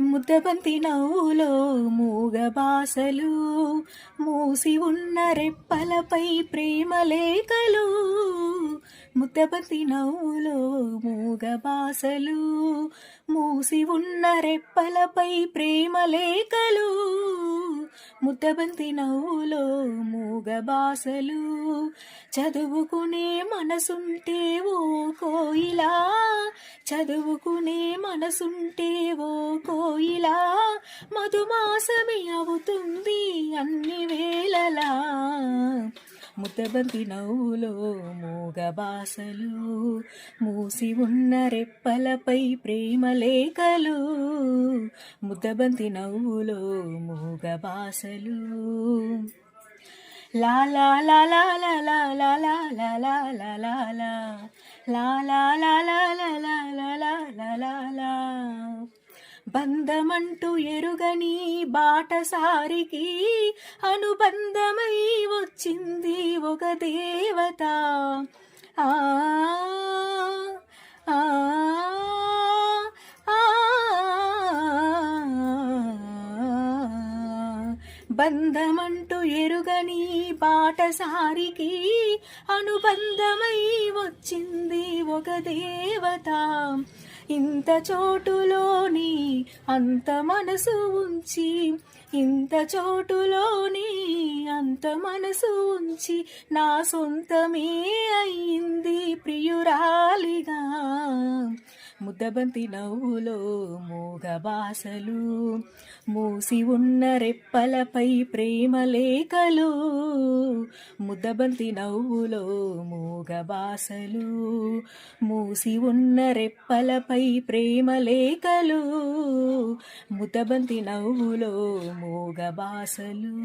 ముద్దబంతి నవ్వులో మూగబాసలు మూసి ఉన్న రెప్పలపై ప్రేమ లేఖలు. ముద్దబంతి నవ్వులో మూగబాసలు మూసి ఉన్న రెప్పలపై ప్రేమ లేఖలు. ముద్దబంతి నవ్వులో మూగబాసలు. చదువుకునే మనసుంటే ఓ కోయిలా. చదువుకునే మనసుంటే ఓ కోయిలా. మధుమాసమే అవుతుంది అన్ని వేళలా. ముద్దబంతి నవ్వులో మూగబాసలు మూసి ఉన్న రెప్పలపై ప్రేమ లేఖలు ముద్దబంతి నవ్వులో మూగబాసలు లా లా లా లా లా లా లా లా లా లా లా లా లా. లా లా లా లా లా లా లా లా లా లా లా. బంధమంటూ ఎరుగని బాటసారికి అనుబంధమై వచ్చింది ఒక దేవత. ఆ బంధమంటూ ఎరుగని బాటసారికి అనుబంధమై వచ్చింది ఒక దేవత. ఇంత చోటులోని అంత మనసు ఉంచి ఇంత చోటులోని సొంత మనసు ఉంచి నా సొంతమే అయింది ప్రియురాలిగా. ముద్దబంతి నవ్వులో మూగ బాసలు మూసి ఉన్న రెప్పలపై ప్రేమ లేఖలు ముద్దబంతి నవ్వులో మూగ బాసలు మూసి ఉన్న రెప్పలపై ప్రేమ లేఖలు ముద్దబంతి నవ్వులో మూగబాసలు